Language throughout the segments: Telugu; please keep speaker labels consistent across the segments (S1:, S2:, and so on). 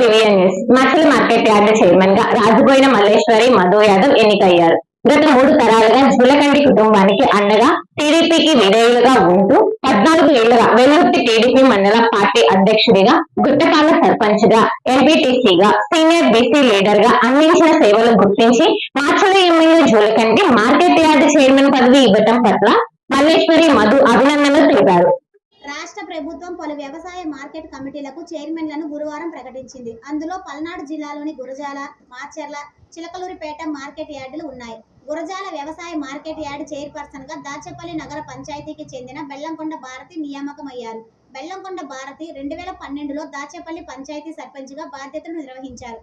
S1: టీవీఎన్ న్యూస్ మార్కెట్ యార్డ్ చైర్మన్గా రాజుపోయిన మల్లేశ్వరి మధు యాదవ్ ఎన్నికయ్యారు. గత మూడు తరాలుగా జులకండి కుటుంబానికి అండగా టీడీపీకి విధేయులుగా ఉంటూ పద్నాలుగు ఏళ్ళుగా వెల్లుర్తి టీడీపీ మండల పార్టీ అధ్యక్షుడిగా గుట్టకాల సర్పంచ్గా ఎంపీటీసీగా సీనియర్ బీసీ లీడర్గా అందించిన సేవలు గుర్తించి Macherla MLA Julakanti market yard chairman పదవి ఇవ్వటం పట్ల మల్లేశ్వరి మధు అభినందనలు తెలిపారు.
S2: రాష్ట్ర ప్రభుత్వం పలు వ్యవసాయ మార్కెట్ కమిటీలకు చైర్మన్లను గురువారం ప్రకటించింది. అందులో పల్నాడు జిల్లాలోని గురజాల మాచర్ల చిలకలూరిపేట మార్కెట్ యార్డులు ఉన్నాయి. గురజాల వ్యవసాయ మార్కెట్ యార్డ్ చైర్పర్సన్గా దాచపల్లి నగర పంచాయతీకి చెందిన బెల్లంకొండ భారతి నియామకమయ్యారు. బెల్లంకొండ భారతి రెండు వేల పన్నెండులో దాచేపల్లి పంచాయతీ సర్పంచ్గా బాధ్యతలు నిర్వహించారు.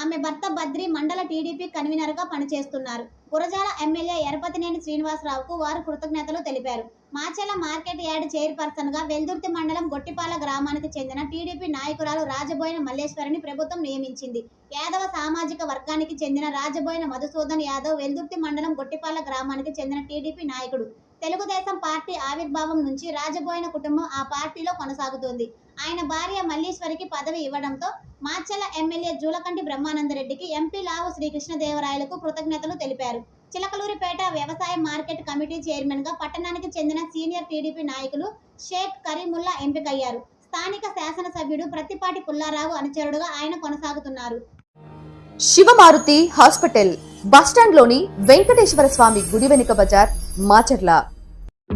S2: ఆమె భర్త బద్రి మండల టీడీపీ కన్వీనర్గా పనిచేస్తున్నారు. గురజాల ఎమ్మెల్యే ఎరపతినేని శ్రీనివాసరావుకు వారు కృతజ్ఞతలు తెలిపారు. మాచెల మార్కెట్ యార్డ్ చైర్పర్సన్గా వెల్దుర్తి మండలం గొట్టిపాల గ్రామానికి చెందిన టీడీపీ నాయకురాలు రాజబోయిన మల్లేశ్వరిని ప్రభుత్వం నియమించింది. యాదవ సామాజిక వర్గానికి చెందిన రాజబోయిన మధుసూదన్ యాదవ్ వెల్దుర్తి మండలం గొట్టిపాల గ్రామానికి చెందిన టీడీపీ నాయకుడు. తెలుగుదేశం పార్టీ ఆవిర్భావం నుంచి రాజబోయిన కుటుంబం ఆ పార్టీలో కొనసాగుతోంది. ఆయన భార్య మల్లీశ్వరికి పదవి ఇవ్వడంతో మాచెల ఎమ్మెల్యే జూలకంటి బ్రహ్మానందరెడ్డికి ఎంపీ లావు శ్రీకృష్ణదేవరాయలకు కృతజ్ఞతలు తెలిపారు. చిలకలూరిపేట వ్యవసాయ మార్కెట్ కమిటీ చైర్మన్గా పట్టణానికి చెందిన సీనియర్ టీడీపీ నాయకులు షేక్ కరీముల్లా ఎంపికయ్యారు. స్థానిక శాసనసభ్యుడు ప్రత్తిపాటి పుల్లారావు అనుచరుడుగా ఆయన కొనసాగుతున్నారు.
S3: శివమారుతి హాస్పిటల్ బస్టాండ్లోని వెంకటేశ్వర స్వామి గుడి వెనుక బజార్ మాచర్ల.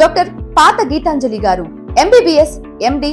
S3: డాక్టర్ పాత గీతాంజలి గారు ఎంబీబీఎస్ ఎండి